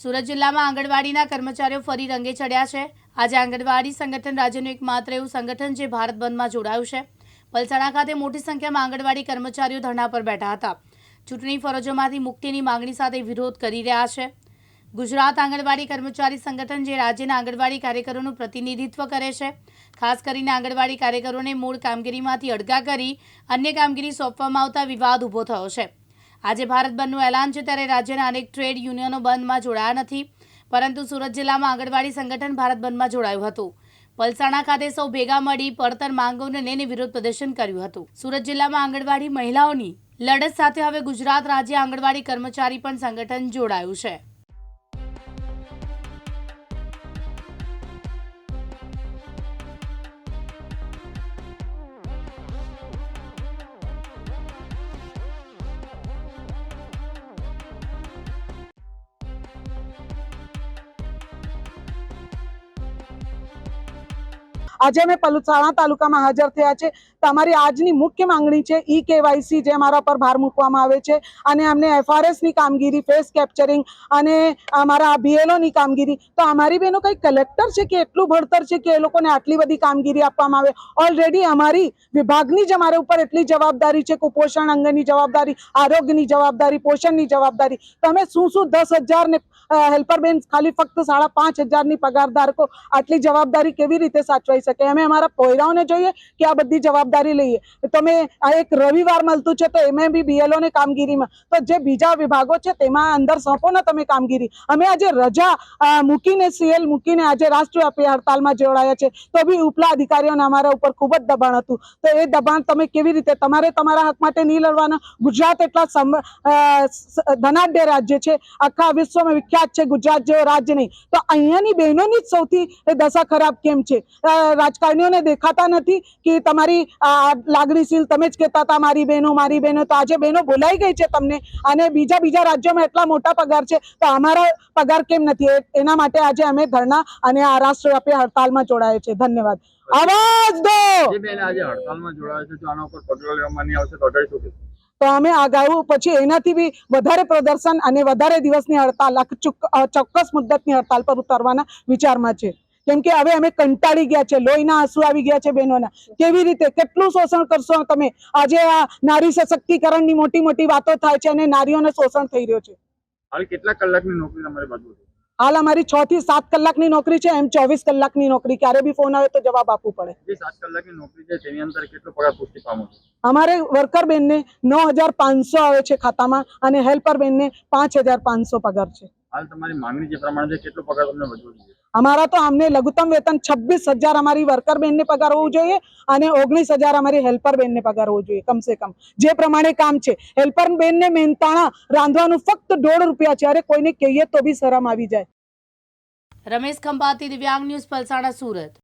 સુરત જિલ્લામાં આંગણવાડીના કર્મચારીઓ ફરી રંગે ચડ્યા છે. આજે આંગણવાડી સંગઠન રાજ્યનું એકમાત્ર એવું સંગઠન જે ભારત બંધમાં જોડાયું છે. પલસાણા ખાતે મોટી સંખ્યામાં આંગણવાડી કર્મચારીઓ ધરણા પર બેઠા હતા. ચૂંટણી ફરજોમાંથી મુક્તિની માંગણી સાથે વિરોધ કરી રહ્યા છે. ગુજરાત આંગણવાડી કર્મચારી સંગઠન જે રાજ્યના આંગણવાડી કાર્યકરોનું પ્રતિનિધિત્વ કરે છે, ખાસ કરીને આંગણવાડી કાર્યકરોને મૂળ કામગીરીમાંથી અડગા કરી અન્ય કામગીરી સોંપવામાં આવતા વિવાદ ઊભો થયો છે. આજે ભારત બંધનું એલાન છે ત્યારે રાજ્યના અનેક ટ્રેડ યુનિયનો બંધમાં જોડાયા નથી. પરંતુ સુરત જિલ્લામાં આંગણવાડી સંગઠન ભારત બંધમાં જોડાયું હતું. પલસાણા ખાતે સૌ ભેગા મળી પડતર માંગોને લઈને વિરોધ પ્રદર્શન કર્યું હતું. સુરત જિલ્લામાં આંગણવાડી મહિલાઓની લડત સાથે હવે ગુજરાત રાજ્ય આંગણવાડી કર્મચારી પણ સંગઠન જોડાયું છે. આજે અમે પલુસાણા તાલુકામાં હાજર થયા છે. તમારી આજની મુખ્ય માંગણી છે ઈ કેવાયસી જે અમારા પર ભાર મૂકવામાં આવે છે અને અમને એફઆરએસની કામગીરી ફેસ કેપ્ચરિંગ અને અમારા બીએલઓની કામગીરી. તો અમારી બેનો કંઈ કલેક્ટર છે કે એટલું ભણતર છે કે એ લોકોને આટલી બધી કામગીરી આપવામાં આવે? ઓલરેડી અમારી વિભાગની જ અમારા ઉપર એટલી જવાબદારી છે કુપોષણ અંગેની જવાબદારી, આરોગ્યની જવાબદારી, પોષણની જવાબદારી. તમે શું શું દસ હજાર ને હેલ્પર બેન ખાલી ફક્ત સાડા પાંચ હજારની પગાર ધારકો આટલી જવાબદારી કેવી રીતે સાચવાઈ શકે. અમે અમારા પોયરાઓને જોઈએ કે આ બધી જવાબદારી લઈએ. તમે આ એક રવિવાર મળતું છે તો એમાં બી બીએલઓની કામગીરીમાં. તો જે બીજા વિભાગો છે તેમાં અંદર સોંપો ને તમે કામગીરી. અમે આજે રજા મૂકીને સીએલ મૂકીને આજે રાષ્ટ્રવ્યાપી હડતાલમાં જોડાયા છે. તો બી ઉપલા અધિકારીઓને અમારા ઉપર ખૂબ જ દબાણ હતું. તો એ દબાણ તમે કેવી રીતે, તમારે તમારા હક માટે નહીં લડવાના? ગુજરાત એટલા ધનાઢ્ય રાજ્ય છે. આખા વિશ્વમાં વિખ્યાત છે. ગુજરાત જેવો રાજ્ય નહીં. તો અહીંયાની બહેનોની જ સૌથી દશા ખરાબ કેમ છે? રાજકારણીઓને દેખાતા નથી કે તમારી લાગણીશીલ તમે જ કહેતા હતા મારી બહેનો મારી બહેનો. તો આજે બહેનો બોલાઈ ગઈ છે તમને? અને બીજા બીજા રાજ્યોમાં એટલા મોટા પગાર છે તો અમારા પગાર કેમ નથી? એના માટે આજે અમે ધરણા અને આ રાષ્ટ્રવ્યાપી હડતાલમાં જોડાયા છે. ધન્યવાદ. અવાજ દો! આજે હડતાલમાં જોડાયા છે જો આના ઉપર પગલાં લેવામાં નહીં આવશે તો અમે આગાઉ પછી એનાથી બી વધારે પ્રદર્શન અને વધારે દિવસની હડતાલ ચોક્કસ મુદ્દતની હડતાલ પર ઉતારવાના વિચારમાં છે. કેમ કે હવે અમે કંટાળી ગયા છે. લોહીના આંસુ આવી ગયા છે બહેનોના. કેવી રીતે? કેટલું શોષણ કરશો તમે? આજે આ નારી સશક્તિકરણની મોટી મોટી વાતો થાય છે અને નારીઓને શોષણ થઈ રહ્યો છે. હાલ કેટલા કલાકની નોકરી તમારે બાજુ હાલ અમારી છ થી સાત કલાકની નોકરી છે એમ ચોવીસ કલાકની નોકરી. ક્યારે બી ફોન આવે તો જવાબ આપવું પડે. સાત કલાકની નોકરી છે તેની અંદર કેટલો પગાર પુષ્ટિ પામો છો? અમારે વર્કર બેનને નવ હજાર પાંચસો આવે છે ખાતામાં અને હેલ્પર બેનને પાંચ હજાર પાંચસો પગાર છે. હાલ તમારી માંગણી જે પ્રમાણે છે કેટલો પગાર તમને વધવો જોઈએ? અમારા તો અમને લઘુત્તમ વેતન છવ્વીસ હજાર અમારી વર્કર બેનને પગાર હોવું જોઈએ અને ઓગણીસ હજાર અમારી હેલ્પર બેનને પગાર હોવું જોઈએ કમસે કમ. જે પ્રમાણે કામ છે હેલ્પર બેનને મહેનતાણા રાંધવાનું ફક્ત દોઢ રૂપિયા છે. અરે કોઈને કહીએ તો બી શરમ આવી જાય. રમેશ ખંભાતી દિવ્યાંગ ન્યૂઝ પલસાણા સુરત.